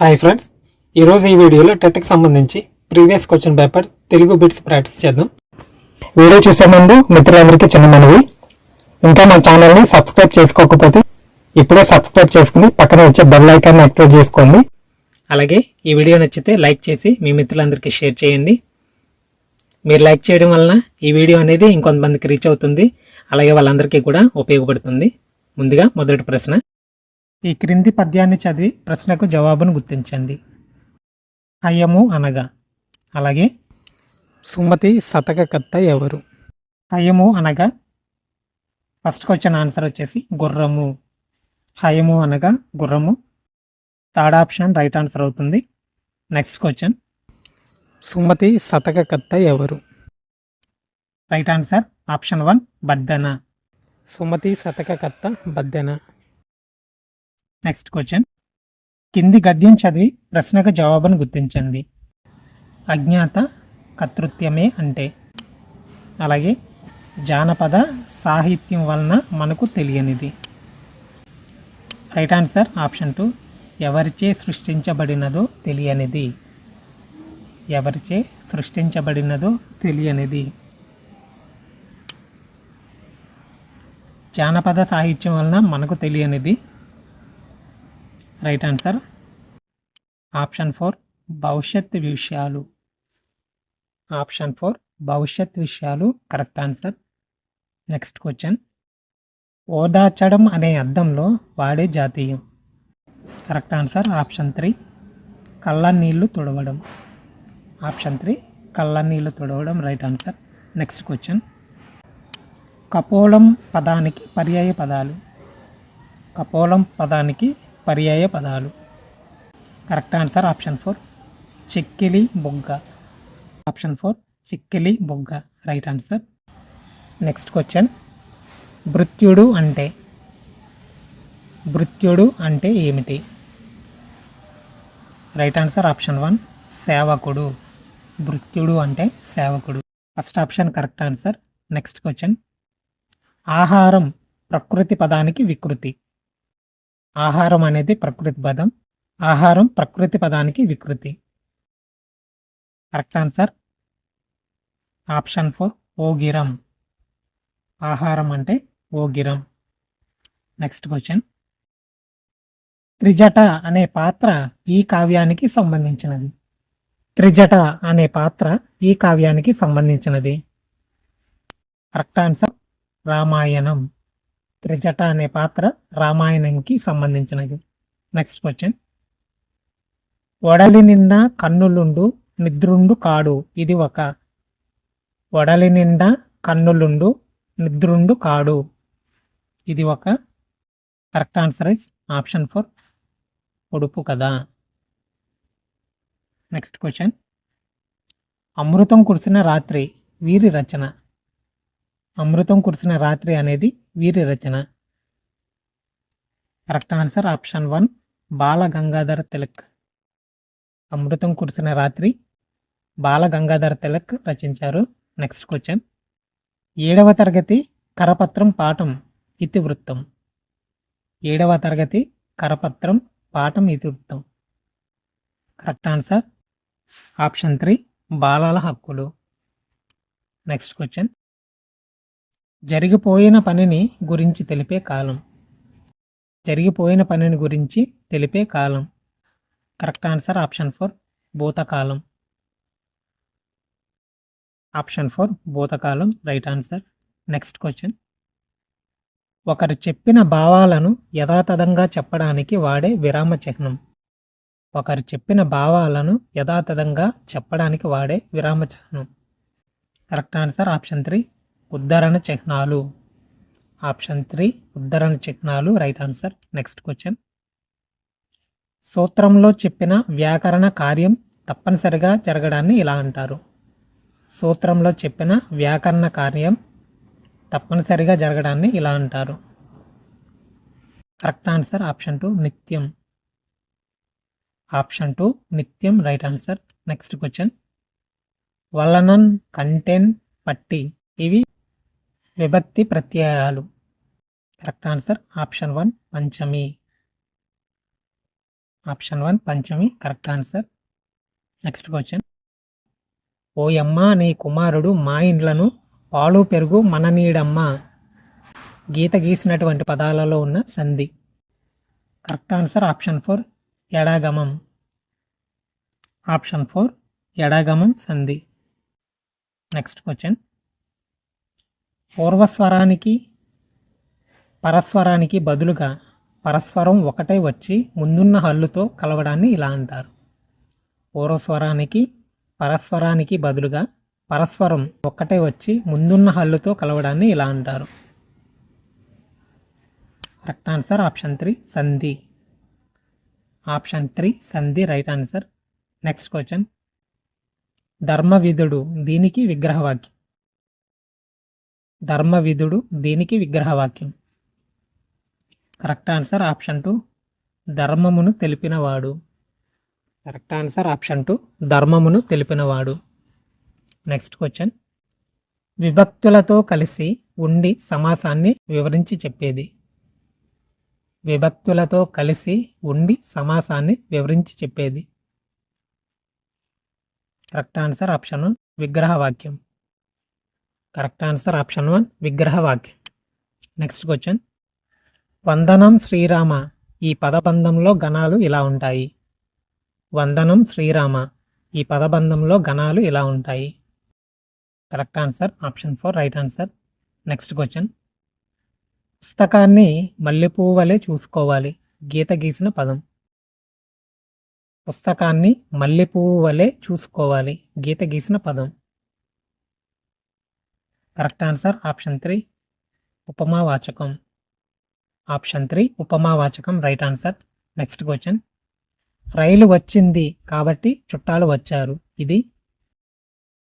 Hi friends ఈరోజు ఈ వీడియోలో టెట్కి సంబంధించి previous question paper Telugu bits practice చేద్దాం. వీడియో చూసే ముందు మిత్రులందరికీ చిన్న మనవి. ఇంకా మన ఛానల్ని సబ్స్క్రైబ్ చేసుకోకపోతే ఇప్పుడే సబ్స్క్రైబ్ చేసుకుని పక్కన వచ్చే బెల్ ఐకాన్ని యాక్టివేట్ చేసుకోండి. అలాగే ఈ వీడియో నచ్చితే లైక్ చేసి మీ మిత్రులందరికీ షేర్ చేయండి. మీరు లైక్ చేయడం వలన ఈ వీడియో అనేది ఇంకొంతమందికి రీచ్ అవుతుంది. అలాగే వాళ్ళందరికీ కూడా ఉపయోగపడుతుంది. ముందుగా మొదటి ప్రశ్న. ఈ క్రింది పద్యాన్ని చదివి ప్రశ్నకు జవాబును గుర్తించండి. అయ్యము అనగా అలాగే సుమతి శతకకర్త ఎవరు? హయము అనగా ఫస్ట్ క్వశ్చన్ ఆన్సర్ వచ్చేసి గుర్రము. హయము అనగా గుర్రము. థర్డ్ ఆప్షన్ రైట్ ఆన్సర్ అవుతుంది. నెక్స్ట్ క్వశ్చన్ సుమతి శతకకర్త ఎవరు? Right answer option one Baddena. Sumati శతకకర్త Baddena. Next question కింది గద్యం చదివి ప్రశ్నకు జవాబును గుర్తించండి. అజ్ఞాత కర్తృత్వమే అంటే. అలాగే జానపద సాహిత్యం వలన మనకు తెలియనిది. రైట్ ఆన్సర్ ఆప్షన్ టూ ఎవరిచే సృష్టించబడినదో తెలియనిది. ఎవరిచే సృష్టించబడినదో తెలియనిది. జానపద సాహిత్యం వలన మనకు తెలియనిది. రైట్ ఆన్సర్ ఆప్షన్ ఫోర్ భవిష్యత్ విషయాలు. ఆప్షన్ ఫోర్ భవిష్యత్ విషయాలు. కరెక్ట్ ఆన్సర్ నెక్స్ట్ క్వశ్చన్ ఓదార్చడం అనే అర్థంలో వాడే జాతీయం. కరెక్ట్ ఆన్సర్ ఆప్షన్ త్రీ కళ్ళ నీళ్ళు తుడవడం. ఆప్షన్ త్రీ కళ్ళ నీళ్ళు తుడవడం. రైట్ ఆన్సర్ నెక్స్ట్ క్వశ్చన్ కపోలం పదానికి పర్యాయ పదాలు. కపోలం పదానికి పర్యాయ పదాలు. కరెక్ట్ ఆన్సర్ ఆప్షన్ ఫోర్ చిక్కిలి బొగ్గ. ఆప్షన్ ఫోర్ చిక్కిలి బొగ్గ. రైట్ ఆన్సర్ నెక్స్ట్ క్వశ్చన్ భృత్యుడు అంటే భృత్యుడు అంటే ఏమిటి? రైట్ ఆన్సర్ ఆప్షన్ వన్ సేవకుడు. భృత్యుడు అంటే సేవకుడు. First option correct answer next question ఆహారం ప్రకృతి పదానికి వికృతి. ఆహారం అనేది ప్రకృతి పదం. ఆహారం ప్రకృతి పదానికి వికృతి. Correct answer? ఆప్షన్ ఫోర్ ఓగిరం. ఆహారం అంటే ఓగిరం. Next question. త్రిజట అనే పాత్ర ఈ కావ్యానికి సంబంధించినది. త్రిజట అనే పాత్ర ఈ కావ్యానికి సంబంధించినది. Correct answer? రామాయణం. త్రిజట అనే పాత్ర రామాయణంకి సంబంధించినది. నెక్స్ట్ క్వశ్చన్ వడలి నిండా కన్నులుండు నిద్రుండు కాడు. ఇది ఒక. వడలి నిండా కన్నులుండు నిద్రుండు కాడు. ఇది ఒక. Correct answer is option four ఉడుపు కదా నెక్స్ట్ క్వశ్చన్ అమృతం కురిసిన రాత్రి వీరి రచన. అమృతం కురిసిన రాత్రి అనేది వీరి రచన. Correct answer option one Bala Gangadhara Tilak. అమృతం కురిసిన రాత్రి బాల గంగాధర తిలక్ రచించారు. Next question. ఏడవ తరగతి కరపత్రం పాఠం ఇతివృత్తం. ఏడవ తరగతి కరపత్రం పాఠం ఇతివృత్తం. కరెక్ట్ ఆన్సర్ ఆప్షన్ త్రీ బాలల హక్కులు. Next question. జరిగిపోయిన పనిని గురించి తెలిపే కాలం. జరిగిపోయిన పనిని గురించి తెలిపే కాలం. కరెక్ట్ ఆన్సర్ ఆప్షన్ ఫోర్ భూతకాలం. ఆప్షన్ ఫోర్ భూతకాలం రైట్ ఆన్సర్. Next question. ఒకరు చెప్పిన భావాలను యథాతథంగా చెప్పడానికి వాడే విరామ చిహ్నం. ఒకరు చెప్పిన భావాలను యథాతథంగా చెప్పడానికి వాడే విరామ చిహ్నం. కరెక్ట్ ఆన్సర్ ఆప్షన్ త్రీ ఉద్ధరణ చిహ్నాలు. ఆప్షన్ త్రీ ఉద్ధరణ చిహ్నాలు రైట్ ఆన్సర్ నెక్స్ట్ క్వశ్చన్ సూత్రంలో చెప్పిన వ్యాకరణ కార్యం తప్పనిసరిగా జరగడాన్ని ఇలా అంటారు. సూత్రంలో చెప్పిన వ్యాకరణ కార్యం తప్పనిసరిగా జరగడాన్ని ఇలా అంటారు. కరెక్ట్ ఆన్సర్ ఆప్షన్ టూ నిత్యం. ఆప్షన్ టూ నిత్యం రైట్ ఆన్సర్ నెక్స్ట్ క్వశ్చన్ వలనన్ కంటెన్ పట్టి. ఇవి విభక్తి ప్రత్యయాలు. కరెక్ట్ ఆన్సర్ ఆప్షన్ వన్ పంచమి. ఆప్షన్ వన్ పంచమి కరెక్ట్ ఆన్సర్. Next question. ఓయమ్మ నీ కుమారుడు మా ఇండ్లను పాలు పెరుగు మన నీడమ్మ గీత గీసినటువంటి పదాలలో ఉన్న సంధి. కరెక్ట్ ఆన్సర్ ఆప్షన్ ఫోర్ ఎడాగమం. ఆప్షన్ ఫోర్ ఎడాగమం సంధి. Next question. పూర్వస్వరానికి పరస్వరానికి బదులుగా పరస్వరం ఒకటే వచ్చి ముందున్న హల్లుతో కలవడాన్ని ఇలా అంటారు. పూర్వస్వరానికి పరస్వరానికి బదులుగా పరస్వరం ఒక్కటే వచ్చి ముందున్న హల్లుతో కలవడాన్ని ఇలా అంటారు. కరెక్ట్ ఆన్సర్ ఆప్షన్ త్రీ సంధి. ఆప్షన్ త్రీ సంధి రైట్ ఆన్సర్. Next question. ధర్మవిధుడు దీనికి విగ్రహవాక్యం. ధర్మవిధుడు దీనికి విగ్రహవాక్యం. కరెక్ట్ ఆన్సర్ ఆప్షన్ టూ ధర్మమును తెలిపినవాడు. కరెక్ట్ ఆన్సర్ ఆప్షన్ టూ ధర్మమును తెలిపినవాడు. Next question. విభక్తులతో కలిసి ఉండి సమాసాన్ని వివరించి చెప్పేది. విభక్తులతో కలిసి ఉండి సమాసాన్ని వివరించి చెప్పేది. కరెక్ట్ ఆన్సర్ ఆప్షన్ విగ్రహవాక్యం. కరెక్ట్ ఆన్సర్ ఆప్షన్ వన్ విగ్రహ వాక్యం నెక్స్ట్ క్వశ్చన్ వందనం శ్రీరామ ఈ పదబంధంలో గణాలు ఇలా ఉంటాయి. వందనం శ్రీరామ ఈ పదబంధంలో గణాలు ఇలా ఉంటాయి. Correct answer option four right answer next question పుస్తకాన్ని మల్లెపువ్వు వలె చూసుకోవాలి. గీత గీసిన పదం. పుస్తకాన్ని మల్లెపువ్వు వలె చూసుకోవాలి. గీత గీసిన పదం. కరెక్ట్ ఆన్సర్ ఆప్షన్ త్రీ ఉపమావాచకం ఆప్షన్ త్రీ ఉపమావాచకం రైట్ ఆన్సర్. Next question. రైలు వచ్చింది కాబట్టి చుట్టాలు వచ్చారు. ఇది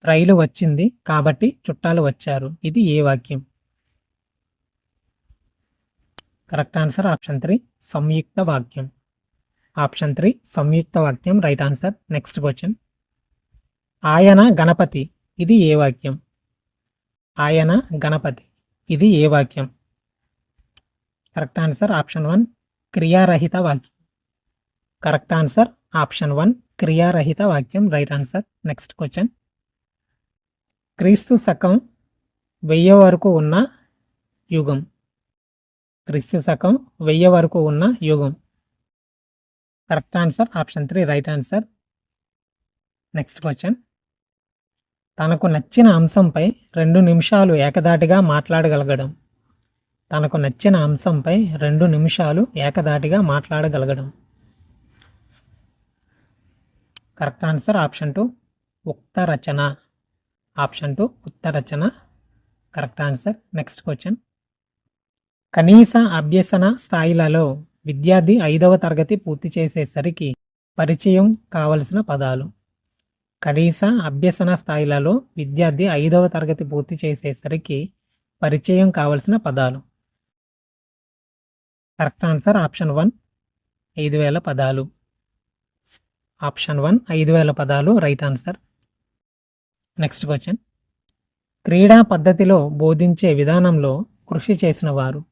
రైలు వచ్చింది కాబట్టి చుట్టాలు వచ్చారు. ఇది ఏ వాక్యం? కరెక్ట్ ఆన్సర్ ఆప్షన్ త్రీ సంయుక్త వాక్యం. ఆప్షన్ త్రీ సంయుక్త వాక్యం రైట్ ఆన్సర్. Next question. ఆయన గణపతి. ఇది ఏ వాక్యం? ఆయన గణపతి. ఇది ఏ వాక్యం? కరెక్ట్ ఆన్సర్ ఆప్షన్ వన్ క్రియారహిత వాక్యం. కరెక్ట్ ఆన్సర్ ఆప్షన్ వన్ క్రియారహిత వాక్యం. రైట్ ఆన్సర్ నెక్స్ట్ క్వశ్చన్ క్రీస్తు శకం వెయ్యి వరకు ఉన్న యుగం. క్రీస్తు శకం వెయ్యి వరకు ఉన్న యుగం. Correct answer option three right answer next question తనకు నచ్చిన అంశంపై రెండు నిమిషాలు ఏకదాటిగా మాట్లాడగలగడం. తనకు నచ్చిన అంశంపై రెండు నిమిషాలు ఏకదాటిగా మాట్లాడగలగడం. కరెక్ట్ ఆన్సర్ ఆప్షన్ టూ ఉక్త రచన. ఆప్షన్ టూ ఉక్త రచన. Correct answer next question. కనీస అభ్యసన స్థాయిలలో విద్యార్థి ఐదవ తరగతి పూర్తి చేసేసరికి పరిచయం కావలసిన పదాలు. కనీస అభ్యసన స్థాయిలలో విద్యార్థి ఐదవ తరగతి పూర్తి చేసేసరికి పరిచయం కావలసిన పదాలు. కరెక్ట్ ఆన్సర్ ఆప్షన్ వన్ ఐదు వేల పదాలు. ఆప్షన్ వన్ ఐదు వేల పదాలు రైట్ ఆన్సర్. Next question. క్రీడా పద్ధతిలో బోధించే విధానంలో కృషి చేసిన వారు.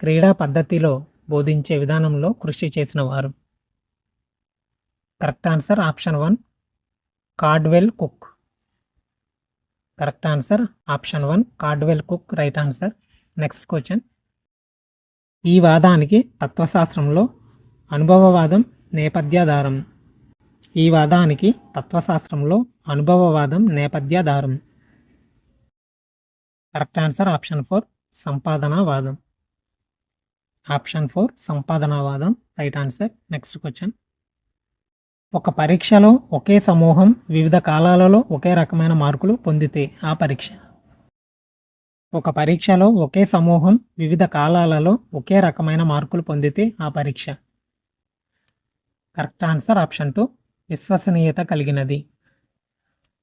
క్రీడా పద్ధతిలో బోధించే విధానంలో కృషి చేసిన వారు. Correct answer option one Caldwell Cook correct answer option one Caldwell Cook right answer next question ఈ వాదానికి తత్వశాస్త్రంలో అనుభవవాదం నేపథ్యాధారం. ఈ వాదానికి తత్వశాస్త్రంలో అనుభవవాదం నేపథ్యాధారం. కరెక్ట్ ఆన్సర్ ఆప్షన్ ఫోర్ సంపాదనావాదం. ఆప్షన్ ఫోర్ సంపాదనావాదం రైట్ ఆన్సర్ నెక్స్ట్ క్వశ్చన్ ఒక పరీక్షలో ఒకే సమూహం వివిధ కాలాలలో ఒకే రకమైన మార్కులు పొందితే ఆ పరీక్ష. ఒక పరీక్షలో ఒకే సమూహం వివిధ కాలాలలో ఒకే రకమైన మార్కులు పొందితే ఆ పరీక్ష. కరెక్ట్ ఆన్సర్ ఆప్షన్ టూ విశ్వసనీయత కలిగినది.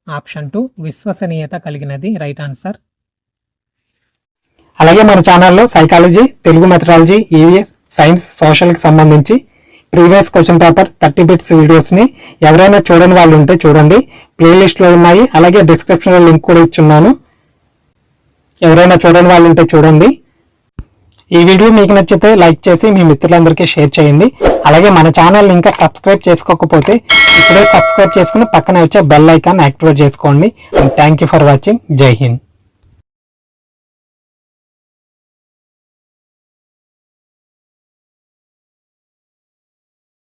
ఆప్షన్ టూ విశ్వసనీయత కలిగినది. Right answer. అలాగే మన ఛానల్లో psychology Telugu methodology EVS science సోషల్కి సంబంధించి previous question paper thirty bits వీడియోస్ని ఎవరైనా చూడని వాళ్ళు ఉంటే చూడండి. ప్లేలిస్ట్లో ఉన్నాయి. అలాగే డిస్క్రిప్షన్లో లింక్ కూడా ఇచ్చున్నాను. ఎవరైనా చూడని వాళ్ళు ఉంటే చూడండి. ఈ వీడియో మీకు నచ్చితే లైక్ చేసి మీ మిత్రులందరికీ షేర్ చేయండి. అలాగే మన ఛానల్ ఇంకా సబ్స్క్రైబ్ చేసుకోకపోతే ఇప్పుడే సబ్స్క్రైబ్ చేసుకుని పక్కన వచ్చే బెల్ ఐకాన్ యాక్టివేట్ చేసుకోండి. Thank you for watching. జై హింద్.